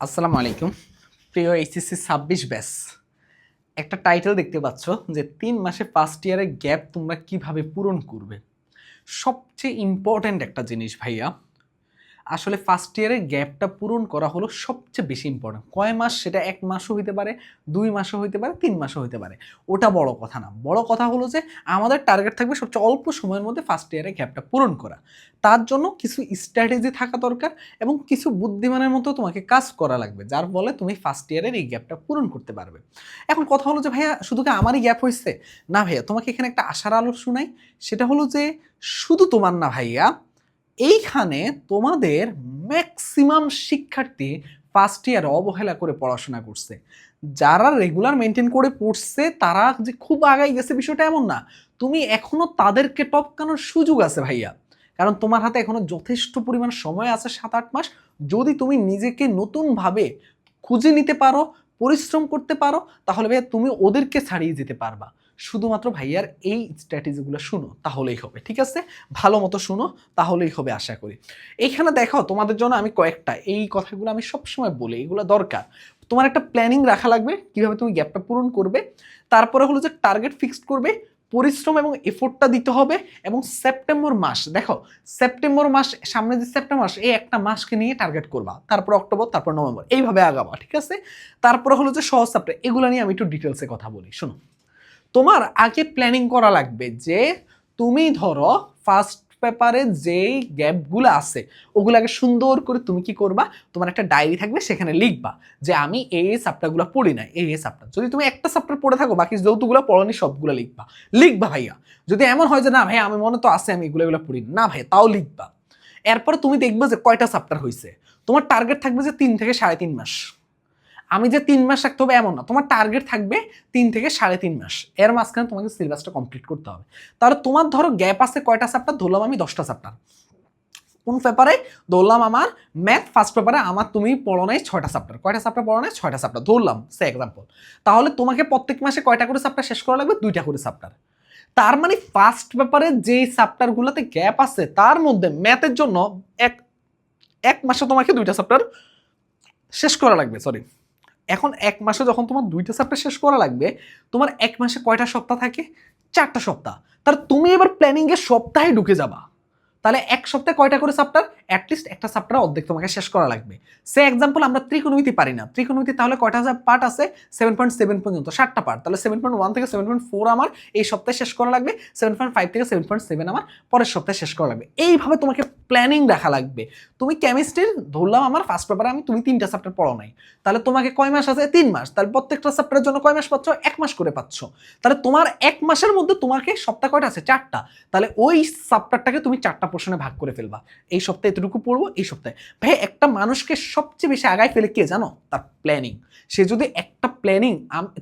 আসসালামু আলাইকুম। প্রিয় এইচএসসি ছাব্বিশ ব্যাস একটা টাইটেল দেখতে পাচ্ছ যে তিন মাসে ফার্স্ট ইয়ারের গ্যাপ তোমরা কীভাবে পূরণ করবে? সবচেয়ে ইম্পর্ট্যান্ট একটা জিনিস ভাইয়া আসলে ফার্স্ট ইয়ারের গ্যাপটা পূরণ করা হলো সবচেয়ে বেশি ইম্পর্ট্যান্ট কয় মাস? সেটা এক মাসও হইতে পারে, দুই মাসও হইতে পারে, তিন মাসও হইতে পারে। ওটা বড় কথা না। বড় কথা হলো যে, আমাদের টার্গেট থাকবে সবচেয়ে অল্প সময়ের মধ্যে ফার্স্ট ইয়ারের গ্যাপটা পূরণ করা। তার জন্য কিছু স্ট্র্যাটেজি থাকা দরকার এবং কিছু বুদ্ধিমানের মতো তোমাকে কাজ করা লাগবে, যার ফলে তুমি ফার্স্ট ইয়ারের এই গ্যাপটা পূরণ করতে পারবে। এখন কথা হলো যে, ভাইয়া, শুধু কি আমারই গ্যাপ হয়েছে না ভাইয়া, তোমাকে এখানে একটা আশার আলো শোনাই। সেটা হলো যে, শুধু তোমার না ভাইয়া এইখানে তোমাদের ম্যাক্সিমাম শিক্ষার্থী ফার্স্ট ইয়ার অবহেলা করে পড়াশোনা করছে। যারা রেগুলার মেনটেন করে পড়ছে, তারা যে খুব আগাই গেছে বিষয়টা এমন না। তুমি এখনও তাদেরকে টপকানোর সুযোগ আছে ভাইয়া। কারণ তোমার হাতে এখনও যথেষ্ট পরিমাণ সময় আছে সাত আট মাস। যদি তুমি নিজেকে নতুনভাবে খুঁজে নিতে পারো, পরিশ্রম করতে পারো, তাহলে ভাইয়া তুমি ওদেরকে ছাড়িয়ে যেতে পারবা। শুধুমাত্র ভাইয়ার এই স্ট্র্যাটেজিগুলো শুনো, তাহলেই হবে, ঠিক আছে? ভালো মতো শুনো, তাহলেই হবে আশা করি। এইখানে দেখো, তোমাদের জন্য আমি কয়েকটা, এই কথাগুলো আমি সবসময় বলি, এগুলো দরকার। তোমার একটা প্ল্যানিং রাখা লাগবে, কীভাবে তুমি গ্যাপটা পূরণ করবে। তারপরে হলো যে টার্গেট ফিক্সড করবে, পরিশ্রম এবং এফোর্টটা দিতে হবে, এবং সেপ্টেম্বর মাস, দেখো সেপ্টেম্বর মাস, সামনে যে সেপ্টেম্বর মাস, এই একটা মাসকে নিয়ে টার্গেট করবা। তারপর অক্টোবর তারপর নভেম্বর এইভাবে আগাবা, ঠিক আছে? তারপরে হলো যে সহজ সাপ্টার এগুলো নিয়ে আমি একটু ডিটেলসে কথা বলি, শোনো। তোমার আগে প্ল্যানিং করা লাগবে যে তুমি ধরো ফার্স্ট পেপারে যেই গ্যাপগুলো আছে, ওগুলাকে সুন্দর করে তুমি কি করবা? তোমার একটা ডায়েরি থাকবে, সেখানে লিখবা যে আমি এই এই সাপ্টারগুলো পড়ি না এই এই সাপ্টার যদি তুমি একটা সাপ্টার পড়ে থাকো, বাকি যৌতুগুলো পড়নি সবগুলো লিখবা। লিখবা ভাইয়া। যদি এমন হয় যে না ভাই আমি মনে তো আছে আমি এগুলো এগুলো পড়ি না। ভাই তাও লিখবা। এরপর তুমি দেখবে যে কয়টা সাপ্টার হয়েছে তোমার টার্গেট থাকবে যে তিন থেকে সাড়ে তিন মাস। আমি যে তিন মাস রাখতে হবে এমন না। তোমার টার্গেট থাকবে তিন থেকে সাড়ে তিন মাস। এর মাঝখানে তোমাকে সিলেবাসটা কমপ্লিট করতে হবে। তাহলে তোমার ধরো গ্যাপ আছে কয়টা চ্যাপ্টার ধরলাম আমি দশটা চ্যাপ্টার কোন পেপারে ধরলাম আমার ম্যাথ ফার্স্ট পেপারে আমার তুমি পড়ো নাই ছয়টা চ্যাপ্টার কয়টা চ্যাপ্টার পড়ো নাই? ছয়টা চ্যাপ্টার ধরলাম সে এক্সাম্পল তাহলে তোমাকে প্রত্যেক মাসে কয়টা করে চ্যাপ্টার শেষ করা লাগবে? দুইটা করে চ্যাপ্টার তার মানে ফার্স্ট পেপারে যেই চ্যাপ্টারগুলোতে গ্যাপ আছে, তার মধ্যে ম্যাথের জন্য এক এক মাসে তোমাকে দুইটা চ্যাপ্টার শেষ করা লাগবে সরি এখন এক মাসে যখন তোমার দুইটা চ্যাপ্টার শেষ করা লাগবে, তোমার এক মাসে কয়টা সপ্তাহ থাকে? চারটা সপ্তাহ। তার তুমি এবার প্ল্যানিংয়ে সপ্তাহে ঢুকে যাবা। তাহলে এক সপ্তাহে কয়টা করে চ্যাপ্টার অ্যাটলিস্ট একটা চ্যাপ্টার অর্ধেক তোমাকে শেষ করা লাগবে। সে এক্সাম্পল আমরা ত্রিকোণমিতি পারি না। ত্রিকোণমিতি তাহলে কয়টা পার্ট আছে? সেভেন পয়েন্ট সেভেন পর্যন্ত সাতটা পার্ট তাহলে সেভেন পয়েন্ট ওয়ান থেকে সেভেন পয়েন্ট ফোর আমার এই সপ্তাহে শেষ করা লাগবে। সেভেন পয়েন্ট ফাইভ থেকে সেভেন পয়েন্ট সেভেন আমার পরের সপ্তাহে শেষ করা লাগবে। এইভাবে তোমাকে প্ল্যানিং রাখা লাগবে। তুমি কেমিস্ট্রির ধরলাম আমার ফার্স্ট পেপারে আমি তুমি তিনটা চ্যাপ্টার পড়ো নাই। তাহলে তোমাকে কয় মাস আছে? তিন মাস। তাহলে প্রত্যেকটা চ্যাপ্টারের জন্য কয় মাস পাচ্ছ? এক মাস করে পাচ্ছ। তাহলে তোমার এক মাসের মধ্যে তোমাকে সপ্তাহ কয়টা আছে? চারটা। তাহলে ওই চ্যাপ্টারটাকে তুমি চারটা পোর্শনে ভাগ করে ফেলবা। এই সপ্তাহে এতটুকু পড়ব, এই সপ্তাহে। ভাই, একটা মানুষকে সবচেয়ে বেশি আগায় ফেলে কে জানো? তার প্ল্যানিং সে যদি একটা প্ল্যানিং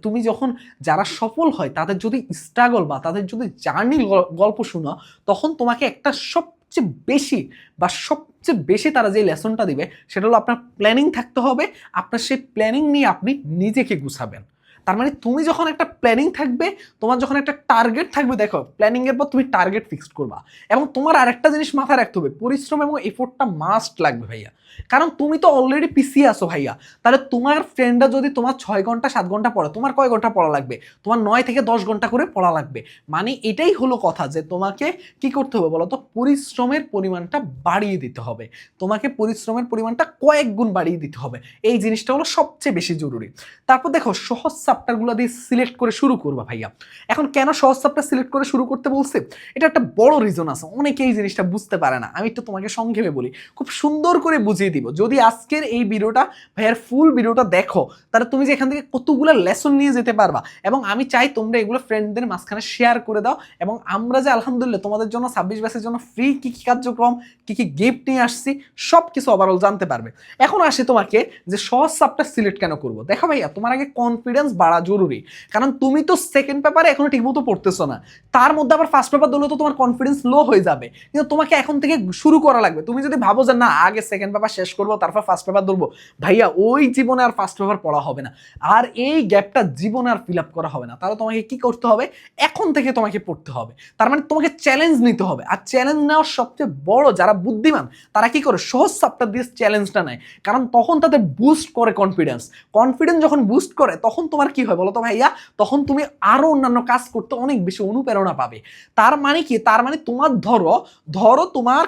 তুমি যখন যারা সফল হয়, তাদের যদি স্ট্রাগল বা তাদের যদি জার্নি গল্প শোনো, তখন তোমাকে একটা সবচেয়ে বেশি বা সবচেয়ে বেশি তারা যে লেসনটা দিবে, সেটা হলো আপনার প্ল্যানিং থাকতে হবে। আপনার সেই প্ল্যানিং নিয়ে আপনি নিজেকে গুছাবেন। তার মানে তুমি যখন একটা প্ল্যানিং থাকবে, তোমার যখন একটা টার্গেট থাকবে, দেখো প্ল্যানিং এর পর তুমি টার্গেট ফিক্সড করবা। এবং তোমার আরেকটা জিনিস মাথায় রাখতে হবে, পরিশ্রম এবং এফোর্টটা মাস্ট লাগবে ভাইয়া। কারণ তুমি তো অলরেডি পিছিয়ে আসো ভাইয়া। তাহলে তোমার ফ্রেন্ডরা যদি তোমার ছয় ঘণ্টা, সাত ঘণ্টা পড়ে, তোমার কয় ঘণ্টা পড়া লাগবে? তোমার নয় থেকে দশ ঘণ্টা করে পড়া লাগবে। মানে এটাই হলো কথা যে তোমাকে কি করতে হবে বলো তো পরিশ্রমের পরিমাণটা বাড়িয়ে দিতে হবে। তোমাকে পরিশ্রমের পরিমাণটা কয়েক গুণ বাড়িয়ে দিতে হবে। এই জিনিসটা হলো সবচেয়ে বেশি জরুরি। তারপর দেখো, সহজ চ্যাপ্টারগুলো দিয়ে সিলেক্ট করে শুরু করবা ভাইয়া। এখন কেন সহজ চ্যাপ্টার সিলেক্ট করে শুরু করতে বলছে? এটা একটা বড় রিজন আছে অনেকে এই জিনিসটা বুঝতে পারে না। আমি একটু তোমাকে সংক্ষেপে বলি, খুব সুন্দর করে বুঝিয়ে দিব। যদি আজকের এই ভিডিওটা, ভাইয়ার ফুল ভিডিওটা দেখো, তাহলে তুমি যে এখান থেকে কতগুলো লেসন নিয়ে যেতে পারবা এবং আমি চাই তোমরা এগুলো ফ্রেন্ডদের মাঝখানে শেয়ার করে দাও এবং আমরা যে আলহামদুলিল্লাহ তোমাদের জন্য ছাব্বিশ ব্যাসের জন্য ফ্রি কী কী কার্যক্রম, কী কী গিফট নিয়ে আসছি সব কিছু ওভারঅল জানতে পারবে। এখন আসে তোমাকে যে সহজ সাবটা সিলেক্ট কেন করব? দেখো ভাইয়া, তোমার আগে কনফিডেন্স বাড়া জরুরি। কারণ তুমি তো সেকেন্ড পেপারে এখনও ঠিকমতো পড়তেছো না। তার মধ্যে আবার ফার্স্ট পেপার দিলে তো তোমার কনফিডেন্স লো হয়ে যাবে। কিন্তু তোমাকে এখন থেকে শুরু করা লাগবে। তুমি যদি ভাবো যে, না, আগে সেকেন্ড পেপার শেষ করব, তারপর ফার্স্ট পেপার ধরবো, ভাইয়া, ওই জীবনে আর ফার্স্ট পেপার পড়া হবে না। আর এই গ্যাপটা জীবনে আর ফিল আপ করা হবে না। তাহলে তোমাকে কি করতে হবে? এখন থেকে তোমাকে পড়তে হবে। তার মানে তোমাকে চ্যালেঞ্জ নিতে হবে। আর চ্যালেঞ্জ নেওয়ার সবচেয়ে বড় যারা বুদ্ধিমান, তারা কি করে? সহজ সাপটা দিয়ে চ্যালেঞ্জটা নেয়। কারণ তখন তাদের বুস্ট করে কনফিডেন্স কনফিডেন্স যখন বুস্ট করে, তখন তোমার কি হয় বলো তো ভাইয়া? তখন তুমি আরও অন্যান্য কাজ করতে অনেক বেশি অনুপ্রেরণা পাবে। তার মানে কি? তার মানে তোমার ধরো ধরো তোমার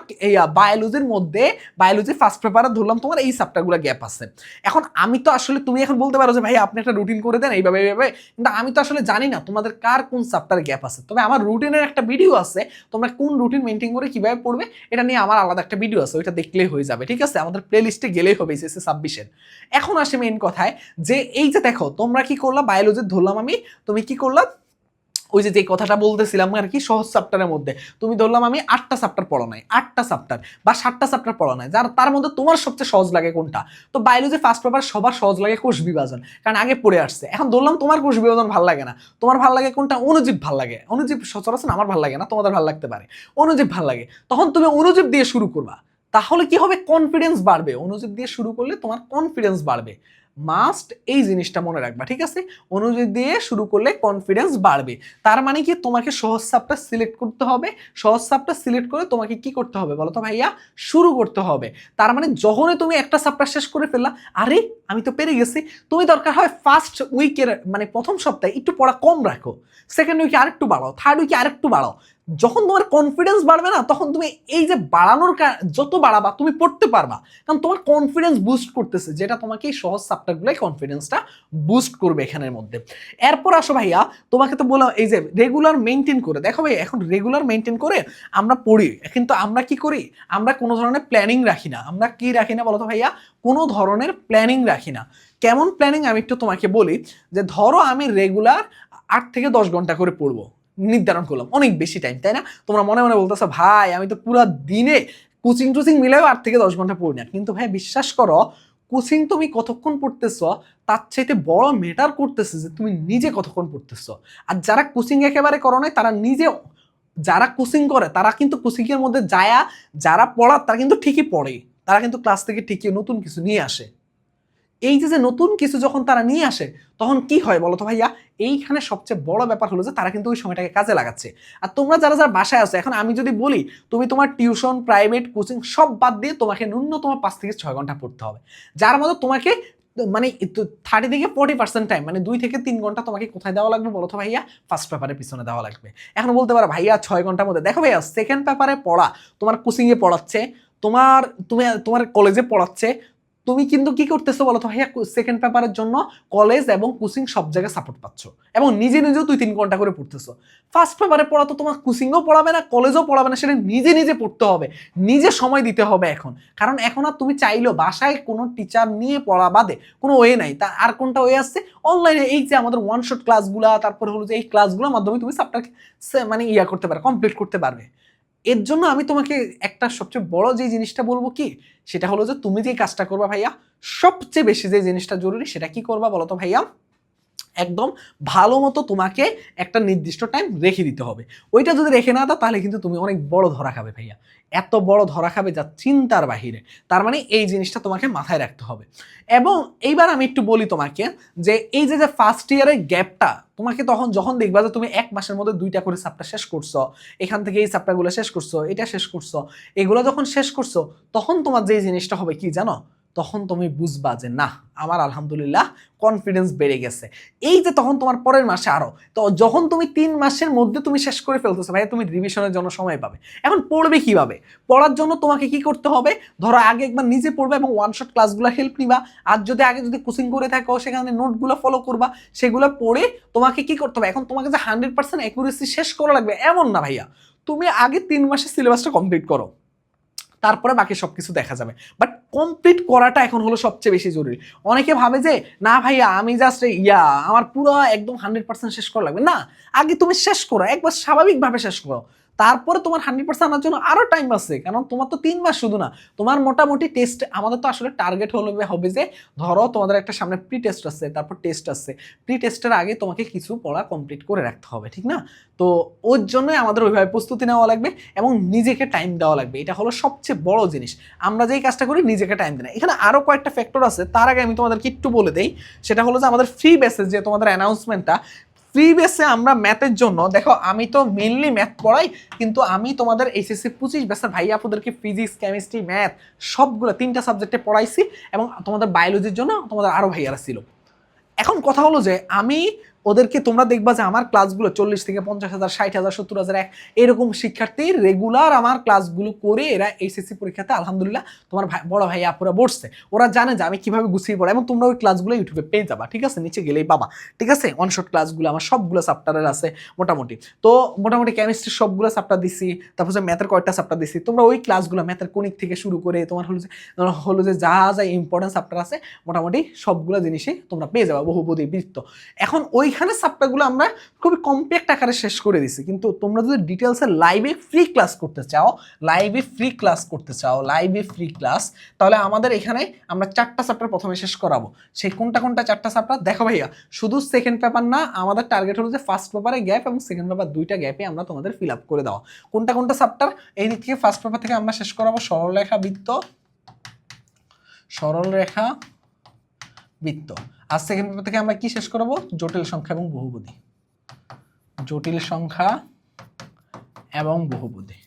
বায়োলজির মধ্যে, বায়োলজি ফার্স্ট পেপারে ধরলাম তোমার এই সাপটাগুলো গ্যাপ আছে। এখন আমি তো আসলে, তুমি এখন বলতে পারো যে ভাই আপনি একটা রুটিন করে দেন এইভাবে এইভাবে। কিন্তু আমি তো আসলে জানি না তোমাদের কার কোন সাপটার গ্যাপ আছে। তবে আমার রুটিনের একটা ভিডিও আছে, তোমরা কোন রুটিন মেনটেন করে কীভাবে পড়বে, এটা নিয়ে আমার আলাদা একটা ভিডিও আছে, ওইটা দেখলেই হয়ে যাবে, ঠিক আছে? আমাদের প্লে লিস্টে গেলেই হবে এসএসসি ছাব্বিশের। এখন আসে মেন কথায় যে, এই যে দেখো, তোমরা কি করলা বায়োলজি ধরলাম আমি, তুমি কি করলা? ওই যে যে কথাটা বলতেছিলাম আর কি, সহজ চ্যাপ্টারের মধ্যে, তুমি ধরলাম আমি আটটা চ্যাপ্টার পড়া নাই, আটটা চ্যাপ্টার বা সাতটা চ্যাপ্টার পড়া নাই, যার, তার মধ্যে তোমার সবচেয়ে সহজ লাগে কোনটা? তো বায়োলজি ফার্স্ট পেপার সবার সহজ লাগে কোষ বিভাজন, কারণ আগে পড়ে আসছে, এখন ধরলাম তোমার কোষ বিভাজন ভালো লাগে না, তোমার ভালো লাগে কোনটা? অনুজীব ভালো লাগে, অনুজীব সচরাচর আমার ভালো লাগে না, তোমাদের ভালো লাগতে পারে, অনুজীব ভালো লাগে, তখন তুমি অনুজীব দিয়ে শুরু করবা, তাহলে কি হবে? কনফিডেন্স বাড়বে, অনুজীব দিয়ে শুরু করলে তোমার কনফিডেন্স বাড়বে মাস্ট এই জিনিসটা মনে রাখবা, ঠিক আছে? অনুযায়ী দিয়ে শুরু করলে কনফিডেন্স বাড়বে। তার মানে কি? তোমাকে সহজ সাপটা সিলেক্ট করতে হবে। সহজ সাপটা সিলেক্ট করে তোমাকে কি করতে হবে বলো তো ভাইয়া? শুরু করতে হবে। তার মানে যখনই তুমি একটা সাপটা শেষ করে ফেললা, আরে, আমি তো পেরে গেছি। তুমি দরকার হয় ফার্স্ট উইকের মানে প্রথম সপ্তাহে একটু পড়া কম রাখো। সেকেন্ড উইকে আরেকটু বাড়াও। থার্ড উইকে আরেকটু বাড়াও। যখন তোমার কনফিডেন্স বাড়বে না, তখন তুমি এই যে বাড়ানোর যত বাড়াবা, তুমি পড়তে পারবা। কারণ তোমার কনফিডেন্স বুস্ট করতেছে, যেটা তোমাকে এই সহজ সাপটাগুলোই কনফিডেন্সটা বুস্ট করবে এখানের মধ্যে। এরপর আসো ভাইয়া, তোমাকে তো বললাম, এই যে রেগুলার মেনটেন করে। দেখো ভাই এখন রেগুলার মেনটেন করে আমরা পড়ি, কিন্তু আমরা কি করি? আমরা কোনো ধরনের প্ল্যানিং রাখি না। আমরা কি রাখি না বলো তো ভাইয়া? কোনো ধরনের প্ল্যানিং রাখি না। কেমন প্ল্যানিং আমি একটু তোমাকে বলি, যে ধরো আমি রেগুলার আট থেকে দশ ঘণ্টা করে পড়ব। নির্ধারণ করলাম। অনেক বেশি টাইম তাই না? তোমরা মনে মনে বলতেছো, ভাই, আমি তো পুরো দিনে কোচিং টুচিং মিলেও আট থেকে দশ ঘণ্টা পড়ি না। কিন্তু ভাই, বিশ্বাস করো কোচিং তুমি কতক্ষণ পড়তেছ, তার চাইতে বড় মেটার করতেছে যে তুমি নিজে কতক্ষণ পড়তেছ। আর যারা কোচিং একেবারে করো নাই, তারা নিজে, যারা কোচিং করে, তারা কিন্তু কোচিংয়ের মধ্যে যায়া, যারা পড়ার, তারা কিন্তু ঠিকই পড়ে। তারা কিন্তু ক্লাস থেকে ঠিকই নতুন কিছু নিয়ে আসে। এই যে যে নতুন কিছু যখন তারা নিয়ে আসে, তখন কি হয় বলো তো ভাইয়া? এইখানে সবচেয়ে বড় ব্যাপার হলো যে, তারা কিন্তু ওই সময়টাকে কাজে লাগাচ্ছে। আর তোমরা যারা যারা বাসায় আছো, এখন আমি যদি বলি, তুমি তোমার টিউশন, প্রাইভেট, কোচিং সব বাদ দিয়ে তোমাকে ন্যূনতম পাঁচ থেকে ছয় ঘণ্টা পড়তে হবে। যার মধ্যে তোমাকে মানে থার্টি থেকে ফোর্টি পার্সেন্ট টাইম মানে দুই থেকে তিন ঘণ্টা তোমাকে কোথায় দেওয়া লাগবে বলো তো ভাইয়া? ফার্স্ট পেপারের পিছনে দেওয়া লাগবে। এখন বলতে পারো, ভাইয়া, ছয় ঘণ্টার মধ্যে, দেখো ভাইয়া সেকেন্ড পেপারে পড়া, তোমার কোচিংয়ে পড়াচ্ছে, তোমার, তুমি, তোমার কলেজে পড়াচ্ছে তুমি কিন্তু কি করতেছো বলো তো ভাইয়া? সেকেন্ড পেপারের জন্য কলেজ এবং কোচিং সব জায়গায় সাপোর্ট পাচ্ছ। এবং নিজে নিজেও দুই তিন ঘণ্টা করে পড়তেছো। ফার্স্ট পেপারে পড়া তো তোমার কোচিংও পড়াবে না কলেজও পড়াবে না, সেটা নিজে নিজে পড়তে হবে। নিজে সময় দিতে হবে এখন। কারণ এখন আর তুমি চাইলেও বাসায় কোনো টিচার নিয়ে পড়া বাদে কোনো ওয়ে নাই। তা আর কোনটা ওয়ে আসছে? অনলাইনে এই যে আমাদের ওয়ান শট ক্লাসগুলো তারপরে হলো যে এই ক্লাসগুলোর মাধ্যমে তুমি সাবটা মানে ইয়া করতে পারবে কমপ্লিট করতে পারবে। এর জন্য আমি তোমাকে একটা সবচেয়ে বড় যে জিনিসটা বলব কি? সেটা হলো যে তুমি যে কাজটা করবা ভাইয়া, সবচেয়ে বেশি যে জিনিসটা জরুরি সেটা কি করবা বলো তো ভাইয়া? একদম ভালো মতো তোমাকে একটা নির্দিষ্ট টাইম রেখে দিতে হবে। ওইটা যদি রেখে না দাও, তাহলে কিন্তু তুমি অনেক বড় ধরা খাবে ভাইয়া। এত বড় ধরা খাবে যা চিন্তার বাহিরে। তার মানে এই জিনিসটা তোমাকে মাথায় রাখতে হবে। এবং এইবার আমি একটু বলি তোমাকে যে, এই যে যে ফার্স্ট ইয়ারের গ্যাপটা তোমাকে তখন যখন দেখবা যে, তুমি এক মাসের মধ্যে দুইটা করে সাপটা শেষ করছ, এখান থেকে এই সাপটাগুলো শেষ করছ, এটা শেষ করছ, এগুলো যখন শেষ করছ, তখন তোমার যে জিনিসটা হবে কি জানো? তখন তুমি বুঝবা যে না, আমার আলহামদুলিল্লাহ কনফিডেন্স বেড়ে গেছে। এই যে তখন তোমার পরের মাসে আরও, তো যখন তুমি তিন মাসের মধ্যে তুমি শেষ করে ফেলতেছো ভাই তুমি রিভিশনের জন্য সময় পাবে। এখন পড়বে কীভাবে? পড়ার জন্য তোমাকে কি করতে হবে? ধরো আগে একবার নিজে পড়বে এবং ওয়ান শট ক্লাসগুলো হেল্প নিবা। আর যদি আগে যদি কোচিং করে থাকো, সেখানে নোটগুলো ফলো করবা, সেগুলো পড়ে তোমাকে কি করতে হবে? এখন তোমাকে যে হান্ড্রেড পার্সেন্ট অ্যাকুরেসি শেষ করা লাগবে, এমন না ভাইয়া। তুমি আগে তিন মাসের সিলেবাসটা কমপ্লিট করো। তারপরে বাকি সব কিছু দেখা যাবে। বাট কমপ্লিট করাটা এখন হলো সবচেয়ে বেশি জরুরি। অনেকে ভাবে যে, না ভাইয়া, আমি জাস্ট ইয়া, আমার পুরো একদম হান্ড্রেড পার্সেন্ট শেষ করা লাগবে। না, আগে তুমি শেষ করো, একবার স্বাভাবিকভাবে শেষ করো। তারপরে তোমার হান্ড্রেড পার্সেন্ট আনার জন্য আরও টাইম আছে। কারণ তোমার তো তিন মাস শুধু না। তোমার মোটামুটি টেস্ট আমাদের তো আসলে টার্গেট হলো হবে যে, ধরো তোমাদের একটা সামনে প্রি টেস্ট আছে, তারপর টেস্ট আছে। প্রি টেস্টের আগে তোমাকে কিছু পড়া কমপ্লিট করে রাখতে হবে, ঠিক না? তো ওর জন্যই আমাদের ওইভাবে প্রস্তুতি নেওয়া লাগবে এবং নিজেকে টাইম দেওয়া লাগবে। এটা হলো সবচেয়ে বড় জিনিস। আমরা যেই কাজটা করি নিজেকে টাইম দিই না। এখানে আরও কয়েকটা ফ্যাক্টর আছে। তার আগে আমি তোমাদেরকে একটু বলে দেই। সেটা হলো যে আমাদের ফ্রি বেসেস যে তোমাদের অ্যানাউন্সমেন্টটা বেসে আমরা ম্যাথের জন্য, দেখো আমি তো মেনলি ম্যাথ পড়াই, কিন্তু আমি তোমাদের এইচএসসি পঁচিশ বেসের ভাই আপুদেরকে ফিজিক্স কেমিস্ট্রি ম্যাথ সবগুলো তিনটা সাবজেক্টে পড়াইছি এবং তোমাদের বায়োলজির জন্য তোমাদের আরও ভাইয়ারা ছিল। এখন কথা হলো যে আমি ওদেরকে তোমরা দেখবা যে আমার ক্লাসগুলো চল্লিশ থেকে পঞ্চাশ হাজার, ষাট হাজার, সত্তর হাজার, এক এরকম শিক্ষার্থী রেগুলার আমার ক্লাসগুলো করে এরা এইচএসসি পরীক্ষাতে আলহামদুলিল্লাহ তোমার ভাই, বড় ভাই, আপুরা বসছে। ওরা জানে যে আমি কীভাবে গুছিয়ে পড়াই এবং তোমরা ওই ক্লাসগুলো ইউটিউবে পেয়ে যাবা, ঠিক আছে? নিচে গেলেই বাবা ঠিক আছে? ওয়ান শট ক্লাসগুলো আমার সবগুলো চ্যাপ্টারের আছে মোটামুটি। তো মোটামুটি কেমিস্ট্রির সবগুলো চ্যাপ্টার দিছি, তারপর ম্যাথের কয়েকটা চ্যাপ্টার দিছি, তোমরা ওই ক্লাসগুলো ম্যাথের কোনিক থেকে শুরু করে তোমার হলো যে হলো যে যা যা ইম্পর্টেন্ট চ্যাপ্টার আছে, মোটামুটি সবগুলো জিনিসই তোমরা পেয়ে যাবা, বহুপদী বৃত্ত। এখন ওইখানে চ্যাপ্টারগুলো আমরা খুবই কম্প্যাক্ট আকারে শেষ করে দিছি। কিন্তু তোমরা যদি ডিটেলসে লাইভে ফ্রি ক্লাস করতে চাও লাইভে ফ্রি ক্লাস করতে চাও লাইভে ফ্রি ক্লাস তাহলে আমাদের এখানে আমরা চারটা চ্যাপ্টার প্রথমে শেষ করাবো। সেই কোনটা কোনটা চারটা চ্যাপ্টার দেখো ভাইয়া। শুধু সেকেন্ড পেপার না, আমাদের টার্গেট হলো যে ফার্স্ট পেপারে গ্যাপ এবং সেকেন্ড পেপার দুইটা গ্যাপে আমরা তোমাদের ফিল আপ করে দেওয়া। কোনটা কোনটা চ্যাপ্টার এই দিক থেকে ফার্স্ট পেপার থেকে আমরা শেষ করাবো সরলরেখা বৃত্ত। সরলরেখা বৃত্ত। সেকেন্ড পেপার থেকে আমরা কি শেষ করব? জটিল সংখ্যা এবং বহুপদী। জটিল সংখ্যা এবং বহুপদী।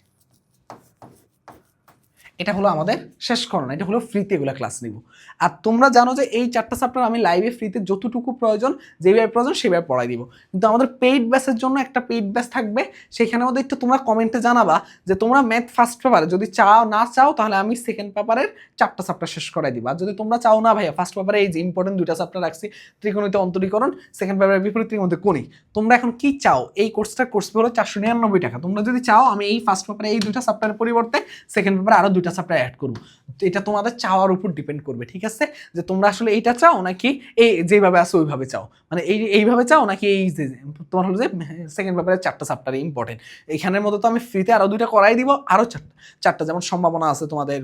এটা হলো আমাদের শেষ করোনা এটা হলো ফ্রিতে এগুলো ক্লাস নিব। আর তোমরা জানো যে এই চারটা চ্যাপ্টার আমি লাইভে ফ্রিতে যতটুকু প্রয়োজন যেভাবে প্রয়োজন সেভাবে পড়াই দিব। কিন্তু আমাদের পেইড ব্যাসের জন্য একটা পেইড ব্যাস থাকবে, সেখানে ওদের একটু তোমরা কমেন্টে জানাবা যে তোমরা ম্যাথ ফার্স্ট পেপারে যদি চাও না চাও তাহলে আমি সেকেন্ড পেপারের চারটা চ্যাপ্টার শেষ করাই দিব। আর যদি তোমরা চাও না ভাইয়া ফার্স্ট পেপারে এই যে ইম্পর্টেন্ট দুইটা চ্যাপ্টার রাখছি, ত্রিকোণিতে অন্তরীকরণ সেকেন্ড পেপারের বিপরীত ত্রিকোণিতে কোণী তোমরা এখন কি চাও? এই কোর্সটার কোর্স হলো চারশো নিরানব্বই টাকা। তোমরা যদি চাও আমি এই ফার্স্ট পেপারে এই দুইটা চ্যাপ্টারের পরিবর্তে সেকেন্ড পেপারে আরও দুইটা চ্যাপ্টার অ্যাড করব। তো এটা তোমাদের চাওয়ার উপর ডিপেন্ড করবে, ঠিক আছে? যে তোমরা আসলে এইটা চাও নাকি এই যেভাবে আসো ওইভাবে চাও? মানে এই এইভাবে চাও নাকি এই যে, তোমার হলো যে সেকেন্ড ব্যাপারে চারটা চ্যাপ্টার ইম্পর্টেন্ট এখানের মধ্যে তো আমি ফ্রিতে আরও দুইটা করাই দিব আরও চারটা। চারটা যেমন সম্ভাবনা আছে তোমাদের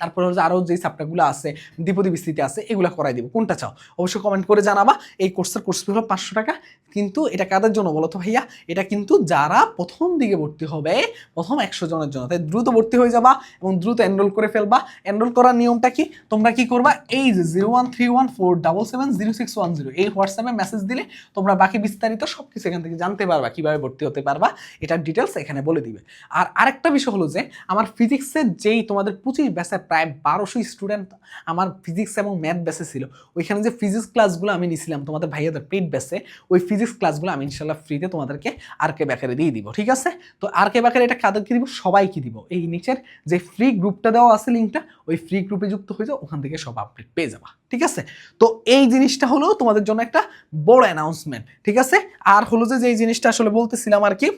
তারপরে হচ্ছে আরও যে চ্যাপ্টারগুলো আছে, দ্বিপদী বিস্তৃতি আছে, এগুলো করাই দিব। কোনটা চাও? অবশ্যই কমেন্ট করে জানাবা। এই কোর্সের কোর্স ফি হলো পাঁচশো টাকা। কিন্তু এটা কাদের জন্য বলো তো ভাইয়া? এটা কিন্তু যারা প্রথম দিকে ভর্তি হবে, প্রথম একশো জনের জন্য। তাই দ্রুত ভর্তি হয়ে যাবা এবং দ্রুত এনরোল করে ফেলবা। এনরোল করার নিয়মটা কি? তোমরা কি করবা? এই যে zero one three one four double seven zero six one zero এই হোয়াটসঅ্যাপে মেসেজ দিলে তোমরা বাকি বিস্তারিত সব কিছু এখান থেকে জানতে পারবা, কীভাবে ভর্তি হতে পারবা। এটার ডিটেলস এখানে বলে দিবে। আর আরেকটা বিষয় হলো যে, আমার ফিজিক্সের যেই তোমাদের পঁচিশ ব্যাসে প্রায় বারোশো স্টুডেন্ট আমার ফিজিক্স এবং ম্যাথ ব্যাসে ছিল। ওইখানে যে ফিজিক্স ক্লাসগুলো আমি নিছিলাম, তোমাদের ভাইয়াদের পেড ব্যাসে ওই ফিজিক্স ক্লাসগুলো আমি ইনশাল্লাহ ফ্রিতে তোমাদেরকে আর কে ব্যাকারে দিয়ে দিব, ঠিক আছে? তো আর কে ব্যাকারে এটা কাদেরকে দিব? সবাইকে দিব। এই নিচের যে ফ্রি গ্রুপটা দেওয়া আছে লিঙ্কটা ওই ফ্রি গ্রুপে যুক্ত হয়ে যাও, ওখান থেকে সব আপডেট পেয়ে যাবা, ঠিক আছে? তো এই জিনিসটা হলো তোমাদের জন্য একটা বড় অ্যানাউন্সমেন্ট ঠিক আছে? আর হলো যে যেই জিনিসটা আসলে বলতেছিলাম আর কি,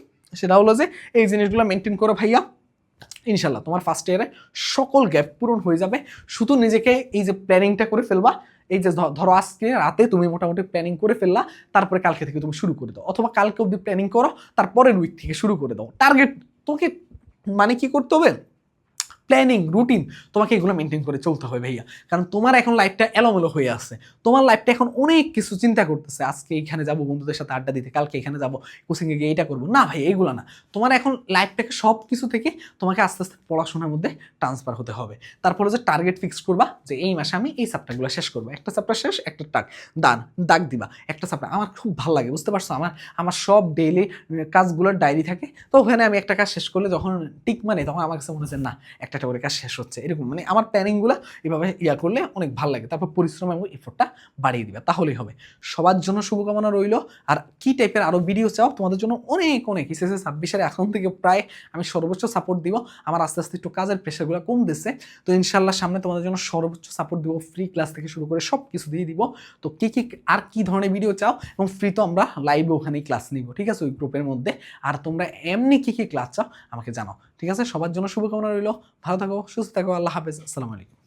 সেটা হলো যে, এই জিনিসগুলো মেনটেন করো ভাইয়া। ইনশাল্লাহ তোমার ফার্স্ট ইয়ারে সকল গ্যাপ পূরণ হয়ে যাবে। শুধু নিজেকে এই যে প্ল্যানিংটা করে ফেলবা, এই যে ধরো আজকে রাতে তুমি মোটামুটি প্ল্যানিং করে ফেললা, তারপরে কালকে থেকে তুমি শুরু করে দাও। অথবা কালকে অবধি প্ল্যানিং করো, তারপরের উইক থেকে শুরু করে দাও। টার্গেট তোকে মানে কি করতে হবে? প্ল্যানিং রুটিন তোমাকে এগুলো মেনটেন করে চলতে হবে ভাইয়া। কারণ তোমার এখন লাইফটা এলোমেলো হয়ে আছে। তোমার লাইফটা এখন অনেক কিছু চিন্তা করতেছে। আজকে এইখানে যাব, বন্ধুদের সাথে আড্ডা দিতে, কালকে এখানে যাব কোচিংয়ে গিয়ে এটা করব। না ভাই, এগুলো না। তোমার এখন লাইফটাকে সব কিছু থেকে তোমাকে আস্তে আস্তে পড়াশোনার মধ্যে ট্রান্সফার হতে হবে। তারপরে যে টার্গেট ফিক্স করবা, যে এই মাসে আমি এই চ্যাপ্টারগুলো শেষ করব। একটা চ্যাপ্টার শেষ, একটা টাক। দান, দাগ দিবা। একটা চ্যাপ্টার আমার খুব ভালো লাগে, বুঝতে পারছ? আমার আমার সব ডেইলি কাজগুলোর ডায়েরি থাকে। তো ওখানে আমি একটা কাজ শেষ করলে যখন টিক মানে তখন আমার কাছে মনে হচ্ছে, না, একটা একটা কাজ শেষ হচ্ছে। এরকম মানে আমার প্ল্যানিংগুলো এভাবে ইয়া করলে অনেক ভালো লাগে। তারপর পরিশ্রম এবং এফোর্টটা বাড়িয়ে দিবে। তাহলেই হবে। সবার জন্য শুভকামনা রইল। আর কি টাইপের আরও ভিডিও চাও, তোমাদের জন্য অনেক অনেক। এসএসএ ছাব্বিশের এখন থেকে প্রায় আমি সর্বোচ্চ সাপোর্ট দিব। আমার আস্তে আস্তে একটু কাজের প্রেশারগুলো কম দিচ্ছে তো ইনশাল্লাহ সামনে তোমাদের জন্য সর্বোচ্চ সাপোর্ট দিব। ফ্রি ক্লাস থেকে শুরু করে সব কিছু দিয়ে দিব। তো কী কী, আর কি ধরনের ভিডিও চাও? এবং ফ্রি তো আমরা লাইভে ওখানেই ক্লাস নিব। ঠিক আছে? ওই গ্রুপের মধ্যে। আর তোমরা এমনি কী কী ক্লাস চাও? আমাকে জানাও। ঠিক আছে? সবার জন্য শুভকামনা রইল। ভালো থাকো সুস্থ থাকো আল্লাহ হাফেজ। আসসালামু আলাইকুম।